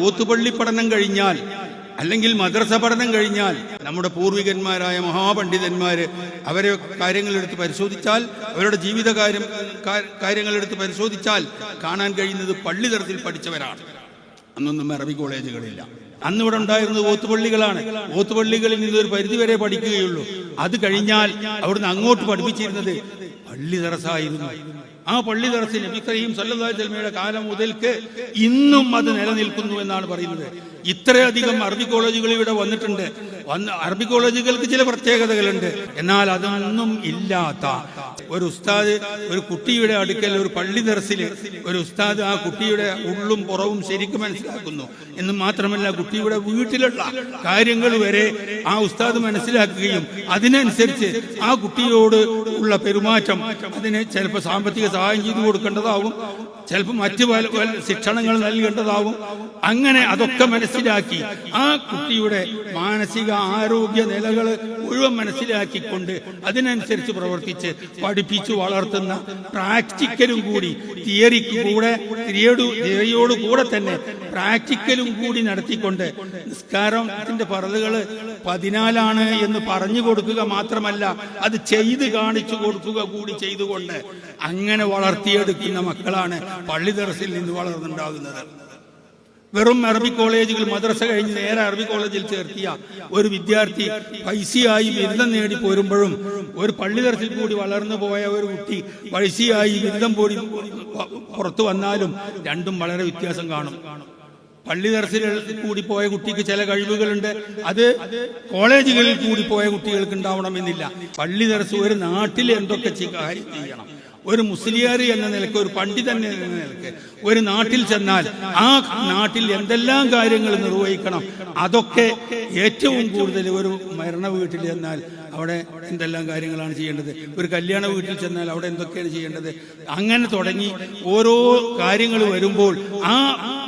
ഊത്തുപള്ളി പഠനം കഴിഞ്ഞാൽ അല്ലെങ്കിൽ മദ്രസ പഠനം കഴിഞ്ഞാൽ നമ്മുടെ പൂർവികന്മാരായ മഹാപണ്ഡിതന്മാര് അവരെ കാര്യങ്ങളെടുത്ത് പരിശോധിച്ചാൽ അവരുടെ ജീവിതകാര്യം കാര്യങ്ങളെടുത്ത് പരിശോധിച്ചാൽ കാണാൻ കഴിയുന്നത് പള്ളി തരത്തിൽ പഠിച്ചവരാണ്. അന്നൊന്നും അറബി കോളേജുകളില്ല. അന്ന് ഇവിടെ ഉണ്ടായിരുന്നത് ഓത്തുപള്ളികളാണ് ഓത്തുപള്ളികളിൽ നിന്ന് ഒരു പരിധിവരെ പഠിക്കുകയുള്ളൂ. അത് കഴിഞ്ഞാൽ അവിടുന്ന് അങ്ങോട്ട് പഠിപ്പിച്ചിരുന്നത് പള്ളി ദറസായിരുന്നു ആ പള്ളി ദറസ് നബി കരീം സല്ലല്ലാഹു അലൈഹി കാലം മുതൽക്ക് ഇന്നും അത് നിലനിൽക്കുന്നു എന്നാണ് പറയുന്നത്. ഇത്രയധികം അറബി കോളേജുകൾ ഇവിടെ വന്നിട്ടുണ്ട്. വന്ന് അറബി കോളേജുകൾക്ക് ചില പ്രത്യേകതകളുണ്ട്. എന്നാൽ അതൊന്നും ഇല്ലാത്ത ഒരു ഉസ്താദ് ഒരു കുട്ടിയുടെ അടുക്കൽ ഒരു പള്ളി ദർസിൽ ഒരു ഉസ്താദ് ആ കുട്ടിയുടെ ഉള്ളും പുറവും ശരിക്കും മനസ്സിലാക്കുന്നു. എന്ന് മാത്രമല്ല കുട്ടിയുടെ വീട്ടിലുള്ള കാര്യങ്ങൾ വരെ ആ ഉസ്താദ് മനസ്സിലാക്കുകയും അതിനനുസരിച്ച് ആ കുട്ടിയോട് ഉള്ള പെരുമാറ്റം അതിന് ചിലപ്പോൾ സാമ്പത്തിക സഹായം ചെയ്തു കൊടുക്കേണ്ടതാവും ചിലപ്പോൾ മറ്റു പല ശിക്ഷണങ്ങൾ നൽകേണ്ടതാവും. അങ്ങനെ അതൊക്കെ മനസ്സിലാക്കി ആ കുട്ടിയുടെ മാനസിക ആരോഗ്യ നിലകൾ മുഴുവൻ മനസ്സിലാക്കിക്കൊണ്ട് അതിനനുസരിച്ച് പ്രവർത്തിച്ച് പഠിപ്പിച്ചു വളർത്തുന്ന പ്രാക്ടിക്കലും കൂടി തിയറിക്ക് കൂടെ തിയറിയോട് തിയറിയോട് കൂടെ തന്നെ പ്രാക്ടിക്കലും കൂടി നടത്തിക്കൊണ്ട് നിസ്കാരത്തിന്റെ പറലുകൾ പതിനാലാണ് എന്ന് പറഞ്ഞു കൊടുക്കുക മാത്രമല്ല അത് ചെയ്ത് കാണിച്ചു കൊടുക്കുക കൂടി ചെയ്തുകൊണ്ട് അങ്ങനെ വളർത്തിയെടുക്കുന്ന മക്കളാണ് പള്ളി ദർസിൽ നിന്ന് വളർന്നുണ്ടാകുന്നത്. വെറും അറബി കോളേജുകൾ മദ്രസ കഴിഞ്ഞ് നേരെ അറബി കോളേജിൽ ചേർത്തിയ ഒരു വിദ്യാർത്ഥി പൈസയായി ബിരുദം നേടി പോരുമ്പോഴും ഒരു പള്ളി തരത്തിൽ കൂടി വളർന്നു പോയ ഒരു കുട്ടി പൈസയായി ബിരുദം കൂടി പുറത്തു വന്നാലും രണ്ടും വളരെ വ്യത്യാസം കാണും. പള്ളി തരത്തിൽ കൂടി പോയ കുട്ടിക്ക് ചില കഴിവുകളുണ്ട്. അത് കോളേജുകളിൽ കൂടി പോയ കുട്ടികൾക്ക് ഉണ്ടാവണമെന്നില്ല. പള്ളി തരസ് ഒരു നാട്ടിൽ എന്തൊക്കെ കാര്യം ചെയ്യണം? ഒരു മുസ്ലിയാരി എന്ന നിലയ്ക്ക് ഒരു പണ്ഡിതൻ എന്ന നിലയ്ക്ക് ഒരു നാട്ടിൽ ചെന്നാൽ ആ നാട്ടിൽ എന്തെല്ലാം കാര്യങ്ങൾ നിർവഹിക്കണം അതൊക്കെ ഏറ്റവും കൂടുതൽ ഒരു മരണ വീട്ടിൽ ചെന്നാൽ അവിടെ എന്തെല്ലാം കാര്യങ്ങളാണ് ചെയ്യേണ്ടത്? ഒരു കല്യാണ വീട്ടിൽ ചെന്നാൽ അവിടെ എന്തൊക്കെയാണ് ചെയ്യേണ്ടത്? അങ്ങനെ തുടങ്ങി ഓരോ കാര്യങ്ങൾ വരുമ്പോൾ ആ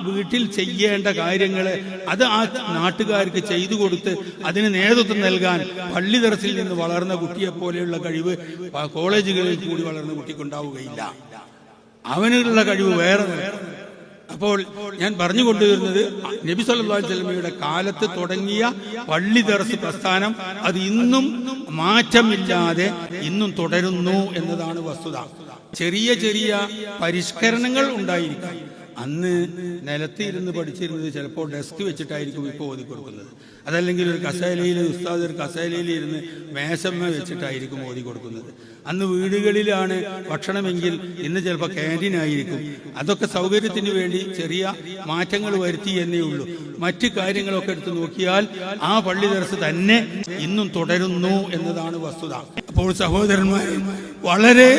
വീട്ടിൽ ചെയ്യേണ്ട കാര്യങ്ങൾ അത് ആ നാട്ടുകാർക്ക് ചെയ്തു കൊടുത്ത് അതിന് നേതൃത്വം നൽകാൻ പള്ളി തറസിൽ നിന്ന് വളർന്ന കുട്ടിയെ പോലെയുള്ള കഴിവ് കോളേജുകളിൽ കൂടി വളർന്ന കുട്ടിക്കുണ്ടാവുകയില്ല. അവനുള്ള കഴിവ് വേറെ അപ്പോൾ ഞാൻ പറഞ്ഞു കൊണ്ടുവരുന്നത് നബി സല്ലല്ലാഹു അലൈഹി വസല്ലമയുടെ കാലത്ത് തുടങ്ങിയ പള്ളി ദർസ് പ്രസ്ഥാനം അത് ഇന്നും മാറ്റമില്ലാതെ ഇന്നും തുടരുന്നു എന്നതാണ് വസ്തുത. ചെറിയ ചെറിയ പരിഷ്കരണങ്ങൾ ഉണ്ടായിരിക്കാം. അന്ന് നിലത്തിരുന്ന് പഠിച്ചിരുന്നത് ചിലപ്പോൾ ഡെസ്ക് വെച്ചിട്ടായിരിക്കും ഇപ്പോൾ ഓതി കൊടുക്കുന്നത്. അതല്ലെങ്കിൽ ഒരു കസേലയിൽ ഉസ്താദ് ഒരു കസേലയിൽ ഇരുന്ന് മേശമ്മ വെച്ചിട്ടായിരിക്കും ഓതി കൊടുക്കുന്നത്. അന്ന് വീടുകളിലാണ് ഭക്ഷണമെങ്കിൽ ഇന്ന് ചിലപ്പോൾ ക്യാന്റീൻ ആയിരിക്കും. അതൊക്കെ സൗകര്യത്തിന് വേണ്ടി ചെറിയ മാറ്റങ്ങൾ വരുത്തി എന്നേ ഉള്ളൂ. മറ്റു കാര്യങ്ങളൊക്കെ എടുത്തു നോക്കിയാൽ ആ പള്ളി ദർസ് തന്നെ ഇന്നും തുടരുന്നു എന്നതാണ് വസ്തുത. അപ്പോൾ സഹോദരന്മാർ വളരെ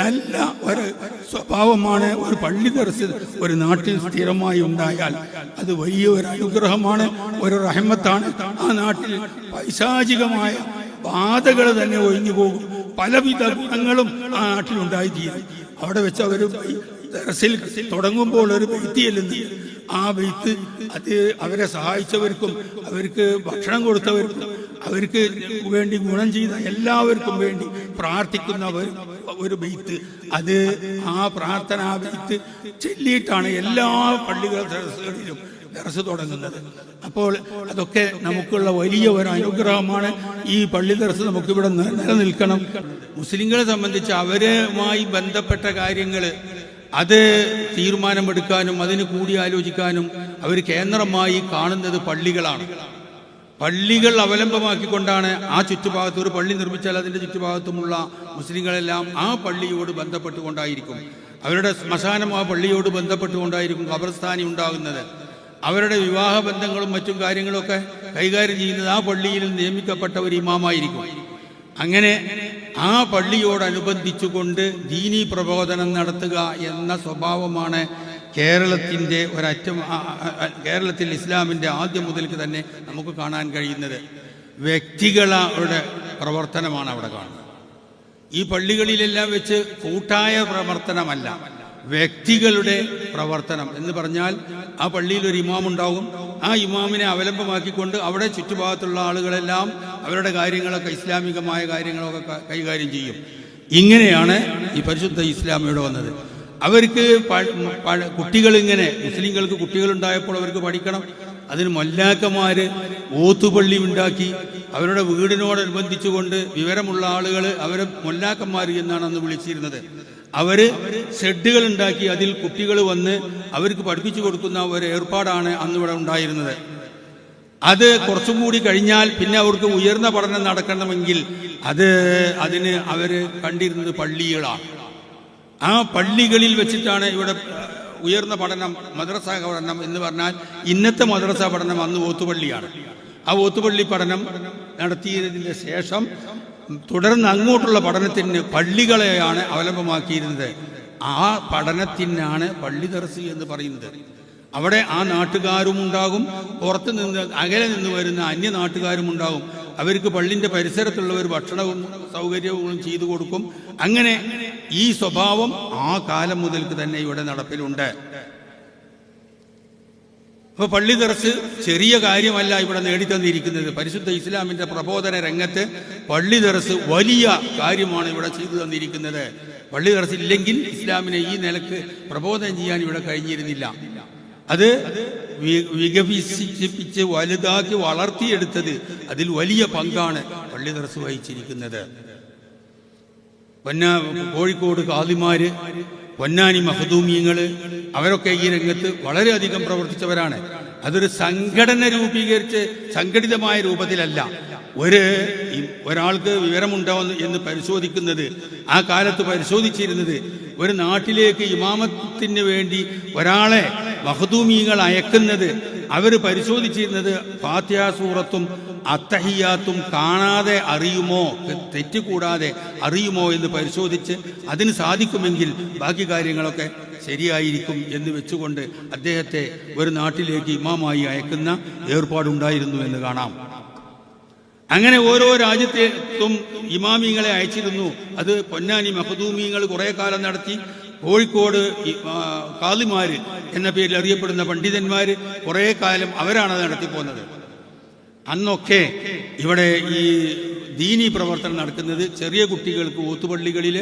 നല്ല ഒരു സ്വഭാവമാണ് ഒരു പള്ളി ദർസ് ഒരു നാട്ടിൽ സ്ഥിരമായി ഉണ്ടായാൽ. അത് വലിയ ഒരു അനുഗ്രഹമാണ് ഒരു റഹമത്താണ്. ആ നാട്ടിൽ പൈശാചികമായ ബാധകൾ തന്നെ ഒഴിഞ്ഞു പോകും. പലവിധ ഗുണങ്ങളും ആ നാട്ടിൽ ഉണ്ടായിരിക്കും അവിടെ വെച്ച് അവർ ദർസിൽ തുടങ്ങുമ്പോൾ ഒരു വ്യക്തിയല്ലെന്ന് ആ വെയ്ത്ത് അത് അവരെ സഹായിച്ചവർക്കും അവർക്ക് ഭക്ഷണം കൊടുത്തവർക്കും അവർക്ക് വേണ്ടി ഗുണം ചെയ്ത എല്ലാവർക്കും വേണ്ടി പ്രാർത്ഥിക്കുന്ന ഒരു- ബെയ്ത്ത് അത് ആ പ്രാർത്ഥന ആ ബെയ്ത്ത് ചൊല്ലിയിട്ടാണ് എല്ലാ പള്ളികളും ദർസുകളിലും ദർസ് തുടങ്ങുന്നത്. അപ്പോൾ അതൊക്കെ നമുക്കുള്ള വലിയ ഒരു അനുഗ്രഹമാണ് ഈ പള്ളി ദർസ് നമുക്കിവിടെ നിലനിൽക്കണം. മുസ്ലിങ്ങളെ സംബന്ധിച്ച് അവരുമായി ബന്ധപ്പെട്ട കാര്യങ്ങൾ അത് തീരുമാനമെടുക്കാനും അതിന് കൂടി ആലോചിക്കാനും അവർ കേന്ദ്രമായി കാണുന്നത് പള്ളികളാണ്. പള്ളികൾ അവലംബമാക്കിക്കൊണ്ടാണ് ആ ചുറ്റുഭാഗത്ത് ഒരു പള്ളി നിർമ്മിച്ചാൽ അതിന്റെ ചുറ്റുഭാഗത്തുമുള്ള മുസ്ലിങ്ങളെല്ലാം ആ പള്ളിയോട് ബന്ധപ്പെട്ടുകൊണ്ടായിരിക്കും. അവരുടെ ശ്മശാനം ആ പള്ളിയോട് ബന്ധപ്പെട്ടുകൊണ്ടായിരിക്കും ഖബർസ്ഥാനി ഉണ്ടാകുന്നത്. അവരുടെ വിവാഹ ബന്ധങ്ങളും മറ്റും കാര്യങ്ങളൊക്കെ കൈകാര്യം ചെയ്യുന്നത് ആ പള്ളിയിൽ നിയമിക്കപ്പെട്ട ഒരു ഇമാമായിരിക്കും. അങ്ങനെ ആ പള്ളിയോടനുബന്ധിച്ചുകൊണ്ട് ദീനീ പ്രബോധനം നടത്തുക എന്ന സ്വഭാവമാണ് കേരളത്തിന്റെ ഒരറ്റം കേരളത്തിൽ ഇസ്ലാമിന്റെ ആദ്യം മുതൽക്ക് തന്നെ നമുക്ക് കാണാൻ കഴിയുന്നത് വ്യക്തികളുടെ പ്രവർത്തനമാണ് അവിടെ കാണുന്നത്. ഈ പള്ളികളിലെല്ലാം വെച്ച് കൂട്ടായ പ്രവർത്തനമല്ല വ്യക്തികളുടെ പ്രവർത്തനം. എന്ന് പറഞ്ഞാൽ ആ പള്ളിയിൽ ഒരു ഇമാം ഉണ്ടാവും. ആ ഇമാമിനെ അവലംബമാക്കിക്കൊണ്ട് അവിടെ ചുറ്റുഭാഗത്തുള്ള ആളുകളെല്ലാം അവരുടെ കാര്യങ്ങളൊക്കെ ഇസ്ലാമികമായ കാര്യങ്ങളൊക്കെ കൈകാര്യം ചെയ്യും. ഇങ്ങനെയാണ് ഈ പരിശുദ്ധ ഇസ്ലാമിയുടെ വന്നത്. അവർക്ക് കുട്ടികൾ ഇങ്ങനെ മുസ്ലിങ്ങൾക്ക് കുട്ടികളുണ്ടായപ്പോൾ അവർക്ക് പഠിക്കണം. അതിന് മൊല്ലാക്കന്മാര് ഓത്തുപള്ളി ഉണ്ടാക്കി. അവരുടെ വീടിനോടനുബന്ധിച്ചുകൊണ്ട് വിവരമുള്ള ആളുകൾ അവരെ മൊല്ലാക്കന്മാർ എന്നാണ് അന്ന് വിളിച്ചിരുന്നത്. അവർ ഷെഡുകൾ ഉണ്ടാക്കി അതിൽ കുട്ടികൾ വന്ന് അവർക്ക് പഠിപ്പിച്ചു കൊടുക്കുന്ന ഒരു ഏർപ്പാടാണ് അന്ന് ഇവിടെ ഉണ്ടായിരുന്നത്. അത് കുറച്ചും കൂടി കഴിഞ്ഞാൽ പിന്നെ അവർക്ക് ഉയർന്ന പഠനം നടക്കണമെങ്കിൽ അത് അതിന് അവർ കണ്ടിരുന്നത് പള്ളികളാണ് ആ പള്ളികളിൽ വെച്ചിട്ടാണ് ഇവിടെ ഉയർന്ന പഠനം മദ്രസ പഠനം എന്ന് പറഞ്ഞാൽ ഇന്നത്തെ മദ്രസ പഠനം അന്ന് ഓത്തുപള്ളിയാണ്. ആ ഓത്തുപള്ളി പഠനം നടത്തിയതിന് ശേഷം തുടർന്ന് അങ്ങോട്ടുള്ള പഠനത്തിന് പള്ളികളെയാണ് അവലംബമാക്കിയിരുന്നത്. ആ പഠനത്തിനാണ് പള്ളി ദർസി എന്ന് പറയുന്നത്. അവിടെ ആ നാട്ടുകാരും ഉണ്ടാകും പുറത്ത് നിന്ന് അകലെ നിന്ന് വരുന്ന അന്യ നാട്ടുകാരും ഉണ്ടാകും. അവർക്ക് പള്ളിന്റെ പരിസരത്തുള്ളവർ ഭക്ഷണവും സൗകര്യവും ചെയ്തു കൊടുക്കും. അങ്ങനെ ഈ സ്വഭാവം ആ കാലം മുതൽക്ക് തന്നെ ഇവിടെ നടപ്പിലുണ്ട്. അപ്പൊ പള്ളി തെറച്ച് ചെറിയ കാര്യമല്ല ഇവിടെ നേടിത്തന്നിരിക്കുന്നത്. പരിശുദ്ധ ഇസ്ലാമിന്റെ പ്രബോധന രംഗത്ത് പള്ളി ദർസ് വലിയ കാര്യമാണ് ഇവിടെ ചെയ്തു തന്നിരിക്കുന്നത്. പള്ളി ദർസ് ഇല്ലെങ്കിൽ ഇസ്ലാമിനെ ഈ നിലയ്ക്ക് പ്രബോധനം ചെയ്യാൻ ഇവിടെ കഴിഞ്ഞിരുന്നില്ല. അത് വികസിപ്പിച്ച് വലുതാക്കി വളർത്തിയെടുത്തത് അതിൽ വലിയ പങ്കാണ് പള്ളി തെറസ് വഹിച്ചിരിക്കുന്നത്. പൊന്ന കോഴിക്കോട് കാതിമാര് പൊന്നാനി മഹദൂമിയങ്ങൾ അവരൊക്കെ ഈ രംഗത്ത് വളരെയധികം പ്രവർത്തിച്ചവരാണ്. അതൊരു സംഘടന രൂപീകരിച്ച് സംഘടിതമായ രൂപത്തിലല്ല. ഒരു ഒരാൾക്ക് വിവരമുണ്ടോ എന്ന് പരിശോധിക്കുന്നത് ആ കാലത്ത് പരിശോധിച്ചിരുന്നത് ഒരു നാട്ടിലേക്ക് ഇമാമത്തിന് വേണ്ടി ഒരാളെ മഹദൂമിയങ്ങൾ അയക്കുന്നത് അവർ പരിശോധിച്ചിരുന്നത് ഫാത്യാസൂറത്തും അത്തഹിയാത്തും കാണാതെ അറിയുമോ? തെറ്റ് കൂടാതെ അറിയുമോ എന്ന് പരിശോധിച്ച് അതിന് സാധിക്കുമെങ്കിൽ ബാക്കി കാര്യങ്ങളൊക്കെ ശരിയായിരിക്കും എന്ന് വെച്ചുകൊണ്ട് അദ്ദേഹത്തെ ഒരു നാട്ടിലേക്ക് ഇമാമായി അയക്കുന്ന ഏർപ്പാടുണ്ടായിരുന്നു എന്ന് കാണാം. അങ്ങനെ ഓരോ രാജ്യത്തും ഇമാമിങ്ങളെ അയച്ചിരുന്നു. അത് പൊന്നാനി മഹദൂമിങ്ങൾ കുറെ കാലം നടത്തി. കോഴിക്കോട് ഈ, എന്ന പേരിൽ അറിയപ്പെടുന്ന പണ്ഡിതന്മാര് കുറെ കാലം അവരാണ് അത് നടത്തിപ്പോന്നത് അന്നൊക്കെ ഇവിടെ ഈ ദീനി പ്രവർത്തനം നടക്കുന്നത് ചെറിയ കുട്ടികൾക്ക് ഓത്തുപള്ളികളിൽ